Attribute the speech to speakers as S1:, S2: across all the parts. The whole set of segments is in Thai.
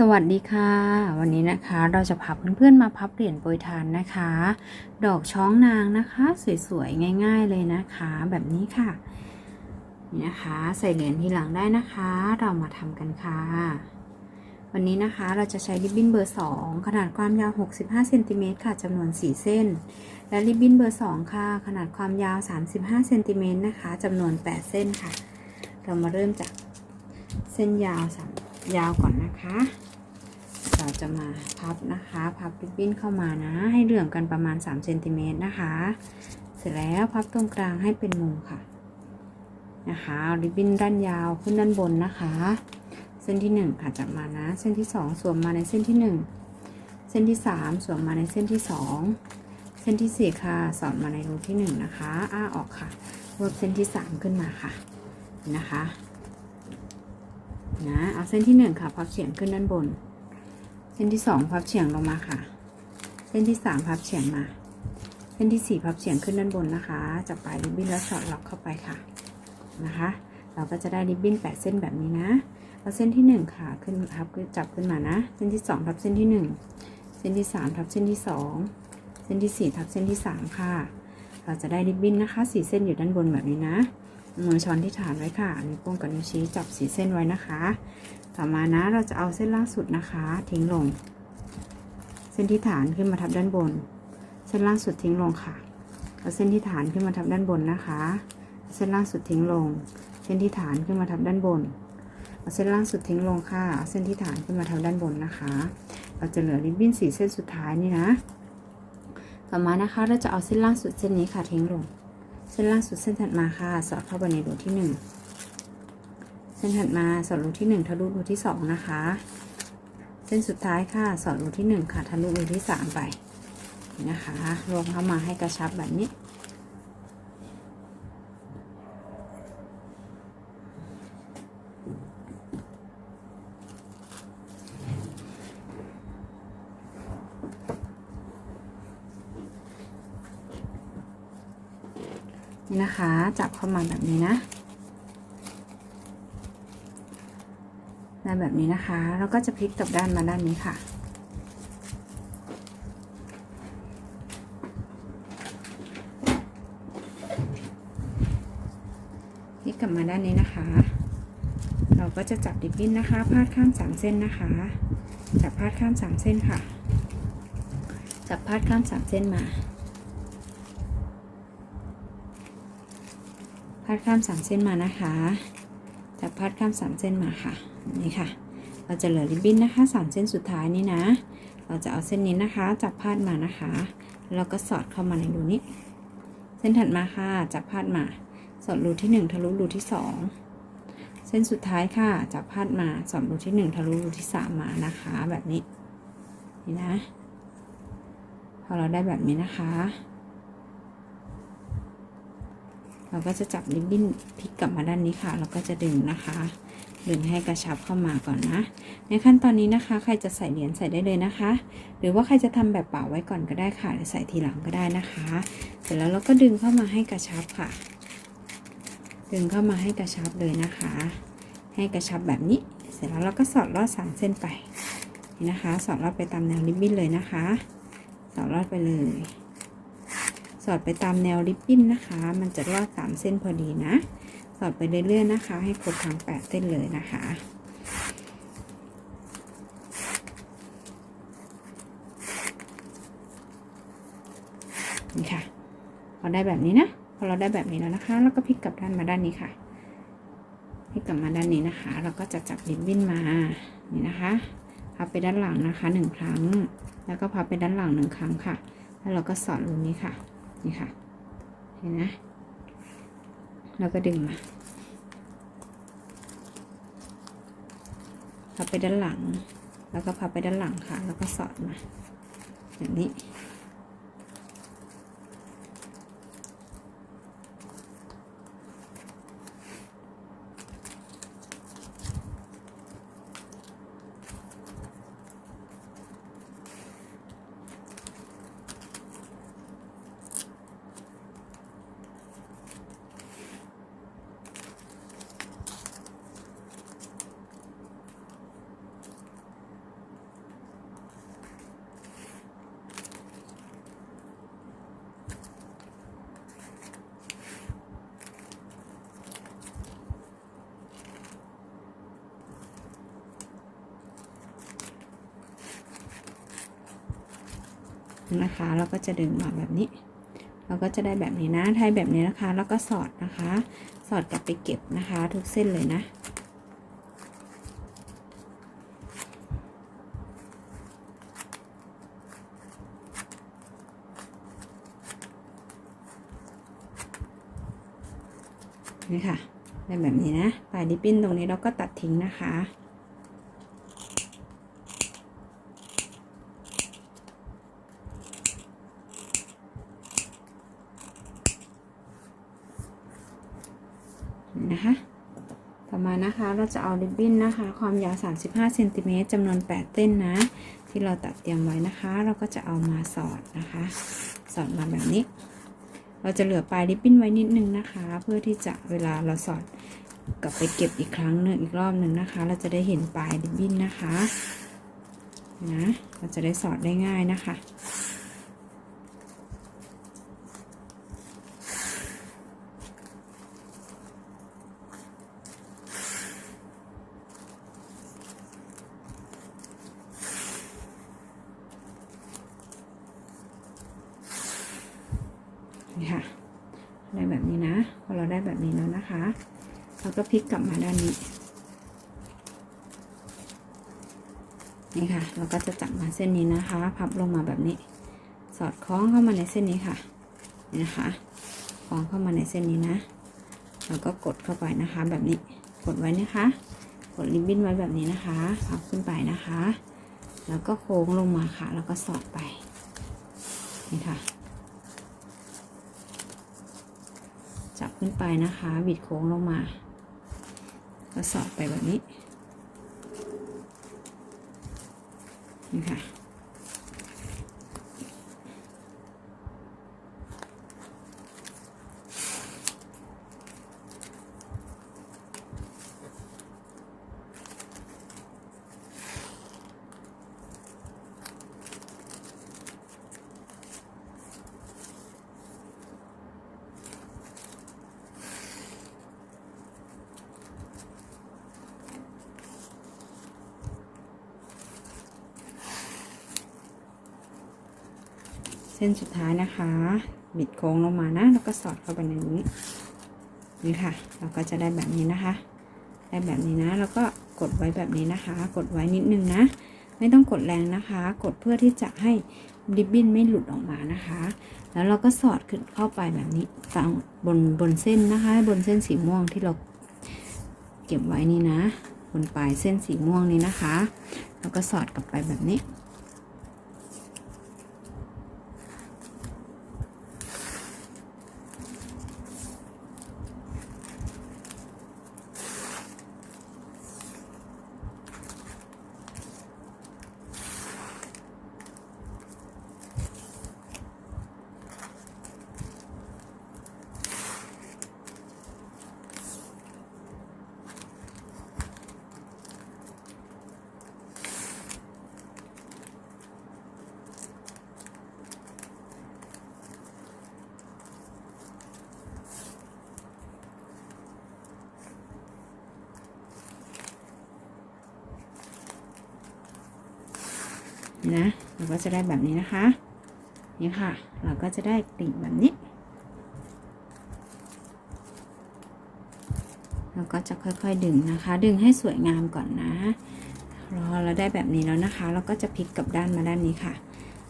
S1: สวัสดีค่ะ วันนี้นะคะเราจะพาเพื่อนๆมาพับเหรียญโปรยทานนะคะ ดอกช้องนางนะคะ สวยๆง่าย ๆเลยนะคะ แบบนี้ค่ะนี่นะคะใส่เหรียญทีหลังได้นะคะ เรามาทำกันค่ะ วันนี้นะคะเราจะใช้ริบบิ้นเบอร์ 2 ขนาดความยาว 65เซนติเมตรค่ะจำนวน 4 เส้น และริบบิ้นเบอร์ 2 ค่ะ ขนาดความยาว 35เซนติเมตรนะคะจำนวน 8 เส้นค่ะ เรามาเริ่มจากเส้นยาวสามยาวก่อนนะคะ เราจะมาพับนะคะ พับริบบิ้นเข้ามานะ ให้เหลื่อมกันประมาณ3เซนติเมตรนะคะ เสร็จแล้วพับตรงกลางให้เป็นมุมค่ะ นะคะริบบิ้นด้านยาวขึ้นด้านบนนะคะ เส้นที่ 1 ค่ะจับมานะ เส้นที่ 2 สวมมาในเส้นที่ 1 เส้นที่ 3 สวมมาในเส้นที่ 2 เส้นที่ 4 ค่ะ สอดมาในรูที่ 1 นะคะ อ้าออกค่ะรวบเส้นที่ 3 ขึ้นมาค่ะ นะคะนะเอาเส้นที่ 1 ค่ะพับเฉียงขึ้นด้านบน เส้นที่2พับเฉียงลงมาค่ะ เส้นที่3พับเฉียงมา เส้นที่4พับเฉียงขึ้นด้านบนนะคะจับปลายริบบิ้นแล้วสอดล็อกเข้าไปค่ะนะคะ เราก็จะได้ริบบิ้น8เส้นแบบนี้นะเอาเส้นที่1ค่ะขึ้นพับจับขึ้นมานะ เส้นที่2ทับเส้นที่1เส้นที่3ทับเส้นที่2เส้นที่4ทับเส้นที่3ค่ะ เราจะได้ริบบิ้นนะคะ4เส้นอยู่ด้านบนแบบนี้นะมือช้อนที่ฐานไว้ค่ะนิ้วโป้งกับนิ้วชี้จับสีเส้นไว้นะคะ ต่อมานะเราจะเอาเส้นล่างสุดนะคะ ทิ้งลง เส้นที่ฐานขึ้นมาทับด้านบน เส้นล่างสุดทิ้งลงค่ะเอาเส้นที่ฐานขึ้นมาทับด้านบนนะคะ เส้นล่างสุดทิ้งลง เส้นที่ฐานขึ้นมาทับด้านบนเอาเส้นล่างสุดทิ้งลงค่ะเอาเส้นที่ฐานขึ้นมาทับด้านบนนะคะ เราจะเหลือริบบิ้นสีเส้นสุดท้ายนี่นะ ต่อมานะคะเราจะเอาเส้นล่างสุดเส้นนี้ค่ะทิ้งลง เส้นล่างสุดเส้นถัดมาค่ะ สอดเข้าไปในรูที่หนึ่ง เส้นถัดมาสอดรูที่หนึ่งทะลุรูที่สองนะคะ เส้นสุดท้ายค่ะสอดรูที่หนึ่งค่ะทะลุรูที่สามไปนะคะรวมเข้ามาให้กระชับแบบนี้ นี่นะคะ จับเข้ามาแบบนี้นะ ได้แบบนี้นะคะ แล้วก็จะพลิกกลับด้านมาด้านนี้ค่ะ พลิกกลับมาด้านนี้นะคะ เราก็จะจับดิบบิ้นนะคะ พาดข้ามสามเส้นนะคะ จับพาดข้ามสามเส้นค่ะ จับพาดข้ามสามเส้นมา พาดข้ามสามเส้นมานะคะ จับพาดข้ามสามเส้นมาค่ะนี่ค่ะ เราจะเหลือริบบิ้นนะคะสามเส้นสุดท้ายนี่นะ เราจะเอาเส้นนี้นะคะ จับพาดมานะคะแล้วก็สอดเข้ามาในรูนี้ เส้นถัดมาค่ะจับพาดมา สอดรูที่หนึ่งทะลุรูที่สองเส้นสุดท้ายค่ะจับพาดมาสอดรูที่หนึ่งทะลุรูที่สามมานะคะ แบบนี้นี่นะ พอเราได้แบบนี้นะคะ เราก็จะจับริบบิ้นพลิกกลับมาด้านนี้ค่ะ เราก็จะดึงนะคะ ดึงให้กระชับเข้ามาก่อนนะ ในขั้นตอนนี้นะคะ ใครจะใส่เหรียญใส่ได้เลยนะคะ หรือว่าใครจะทำแบบเป่าไว้ก่อนก็ได้ค่ะ หรือใส่ทีหลังก็ได้นะคะ เสร็จแล้วเราก็ดึงเข้ามาให้กระชับค่ะ ดึงเข้ามาให้กระชับเลยนะคะ ให้กระชับแบบนี้ เสร็จแล้วเราก็สอดลอดสามเส้นไปนี่นะคะ สอดลอดไปตามแนวริบบิ้นเลยนะคะ สอดลอดไปเลย สอดไปตามแนวริบบิ้นนะคะ มันจะรอดสามเส้นพอดีนะ สอดไปเรื่อยๆนะคะ ให้ครบทั้งแปดเส้นเลยนะคะนี่ค่ะพอได้แบบนี้นะ พอเราได้แบบนี้แล้วนะคะ แล้วก็พลิกกลับด้านมาด้านนี้ค่ะพลิกกลับมาด้านนี้นะคะ เราก็จะจับริบบิ้นมา นี่นะคะพับไปด้านหลังนะคะหนึ่งครั้ง แล้วก็พับไปด้านหลังหนึ่งครั้งค่ะ แล้วเราก็สอดรูนี้ค่ะ นี่ค่ะ เห็นนะแล้วก็ดึงมาพับไปด้านหลัง แล้วก็พับไปด้านหลังค่ะ แล้วก็สอดมาแบบนี้ นะคะเราก็จะดึงมาแบบนี้ เราก็จะได้แบบนี้นะไทยแบบนี้นะคะ แล้วก็สอดนะคะ สอดกลับไปเก็บนะคะ ทุกเส้นเลยนะนี่ค่ะได้แบบนี้นะปลายดิปปิ้นตรงนี้เราก็ตัดทิ้งนะคะ นี่นะคะ ต่อมานะคะ เราจะเอาริบบิ้นนะคะ ความยาว 35เซนติเมตรจำนวน 8 เส้นนะ ที่เราตัดเตรียมไว้นะคะ เราก็จะเอามาสอดนะคะ สอดมาแบบนี้ เราจะเหลือปลายริบบิ้นไว้นิดนึงนะคะ เพื่อที่จะเวลาเราสอดกลับไปเก็บอีกครั้งหนึ่งอีกรอบหนึ่งนะคะ เราจะได้เห็นปลายริบบิ้นนะคะนะเราจะได้สอดได้ง่ายนะคะ นี่ค่ะ ได้แบบนี้นะ พอเราได้แบบนี้แล้วนะคะ เราก็พลิกกลับมาด้านนี้ นี่ค่ะ เราก็จะจับมาเส้นนี้นะคะ พับลงมาแบบนี้ สอดคล้องเข้ามาในเส้นนี้ค่ะ นี่นะคะ คล้องเข้ามาในเส้นนี้นะแล้วก็กดเข้าไปนะคะแบบนี้ กดไว้นะคะ กดริบบิ้นไว้แบบนี้นะคะ พับขึ้นไปนะคะ แล้วก็โค้งลงมาค่ะ แล้วก็สอดไป นี่ค่ะ จับขึ้นไปนะคะบิดโค้งลงมาก็สอดไปแบบนี้นี่ค่ะ เส้นสุดท้ายนะคะ บิดโค้งลงมานะ แล้วก็สอดเข้าไปในนี้ นี่ค่ะ เราก็จะได้แบบนี้นะคะ ได้แบบนี้นะ แล้วก็กดไว้แบบนี้นะคะ กดไว้นิดนึงนะ ไม่ต้องกดแรงนะคะ กดเพื่อที่จะให้ริบบิ้นไม่หลุดออกมานะคะ แล้วเราก็สอดขึ้นเข้าไปแบบนี้ฝั่งบนบนเส้นนะคะ บนเส้นสีม่วงที่เราเก็บไว้นี่นะ บนปลายเส้นสีม่วงนี้นะคะ แล้วก็สอดกลับไปแบบนี้ นะเราก็จะได้แบบนี้นะคะนี่ค่ะ เราก็จะได้กลิ่นแบบนี้ เราก็จะค่อยๆดึงนะคะ ดึงให้สวยงามก่อนนะรอเราได้แบบนี้แล้วนะคะ เราก็จะพลิกกลับด้านมาด้านนี้ค่ะ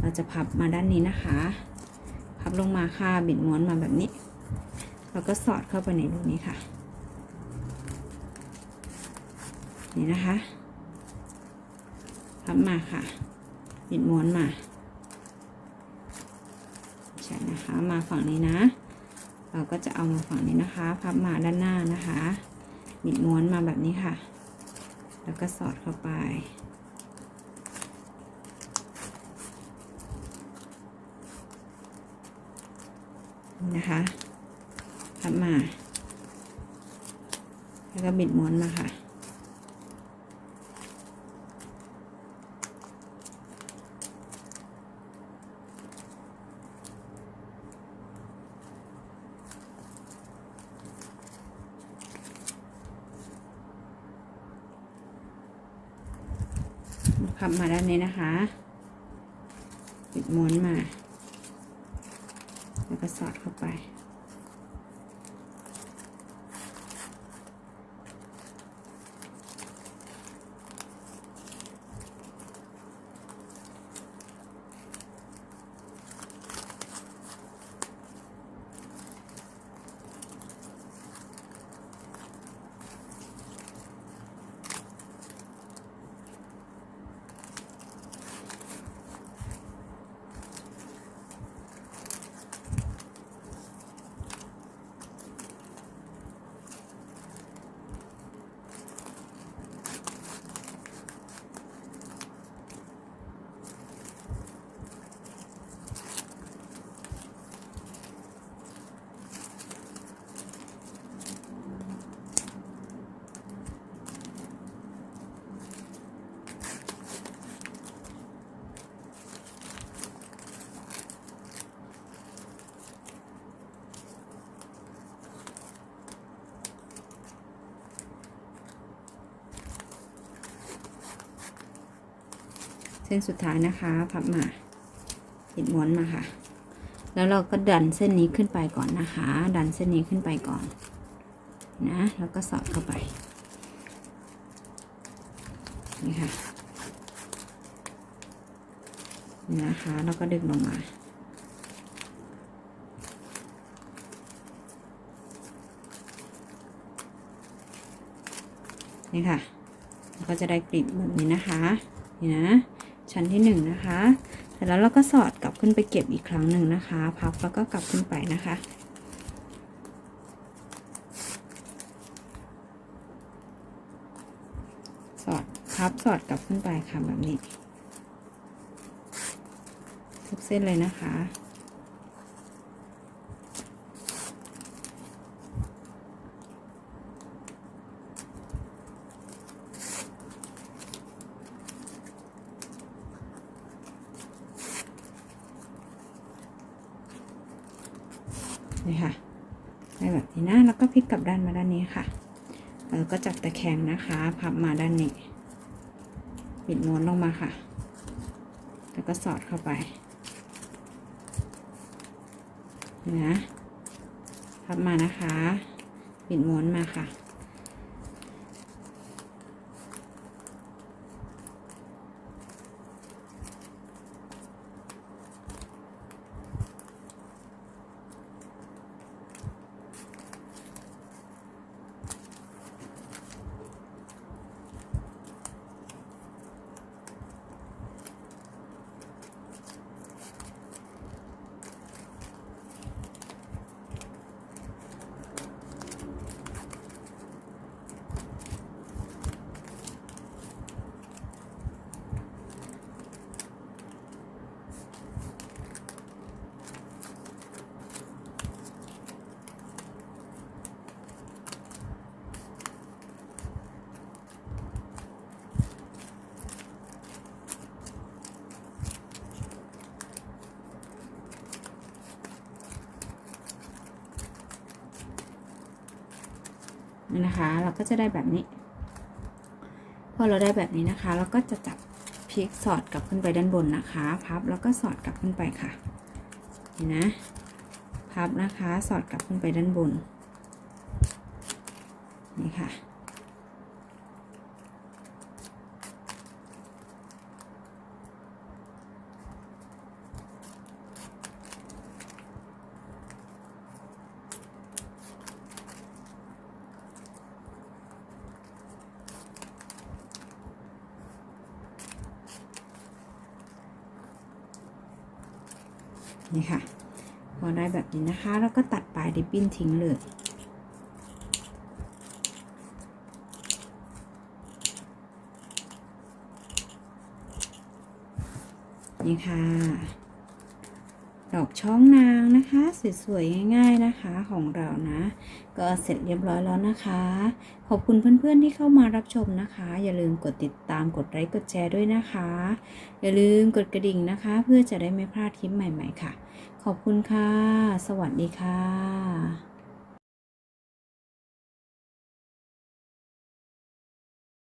S1: เราจะพับมาด้านนี้นะคะ พับลงมาค่ะบิดม้วนมาแบบนี้ เราก็สอดเข้าไปในรูนี้ค่ะ นี่นะคะ พับมาค่ะ บิดม้วนมาใช่นะคะ มาฝั่งนี้นะ เราก็จะเอามาฝั่งนี้นะคะ พับมาด้านหน้านะคะบิดม้วนมาแบบนี้ค่ะ แล้วก็สอดเข้าไปนะคะพับมา แล้วก็บิดม้วนมาค่ะ พับมาด้านนี้นะคะปิดดม้วนมา แล้วก็สอดเข้าไป ส้นสุดท้ายนะคะพับมาติดม้วนมาค่ะ แล้วเราก็ดันเส้นนี้ขึ้นไปก่อนนะคะ ดันเส้นนี้ขึ้นไปก่อนนะแล้วก็สอดเข้าไปนี่ค่ะนี่นะคะแล้วก็ดึงลงมานี่ค่ะ ก็จะได้กลีบแบบนี้นะคะ นี่นะ ชั้นที่หนึ่งนะคะเสร็จแล้วเราก็สอดกลับขึ้นไปเก็บอีกครั้งหนึ่งนะคะ พับแล้วก็กลับขึ้นไปนะคะ สอดพับสอดกลับขึ้นไปค่ะแบบนี้ ทุกเส้นเลยนะคะ นี่ค่ะได้แบบนี้นะแล้วก็พลิกกลับด้านมาด้านนี้ค่ะแล้วก็จับตะแคงนะคะ พับมาด้านนี้ปิดม้วนลงมาค่ะ แล้วก็สอดเข้าไปนี่นะพับมานะคะปิดม้วนมาค่ะ นะคะ เราก็จะได้แบบนี้ พอเราได้แบบนี้นะคะ เราก็จะจับพลิกสอดกลับขึ้นไปด้านบนนะคะ พับแล้วก็สอดกลับขึ้นไปค่ะ เห็นนะ พับนะคะ สอดกลับขึ้นไปด้านบนค่ะ นี่ค่ะ พอได้แบบนี้นะคะ แล้วก็ตัดปลายริบบิ้นทิ้งเลยนี่ค่ะ ดอกช่องนางนะคะ สวยๆ ง่าย ๆนะคะของเรานะ ก็เสร็จเรียบร้อยแล้วนะคะ ขอบคุณเพื่อนๆที่เข้ามารับชมนะคะ อย่าลืมกดติดตามกดไลค์กดแชร์ด้วยนะคะ อย่าลืมกดกระดิ่งนะคะ เพื่อจะได้ไม่พลาดคลิปใหม่ ๆ ค่ะ ขอบคุณค่ะ สวัสดีค่ะ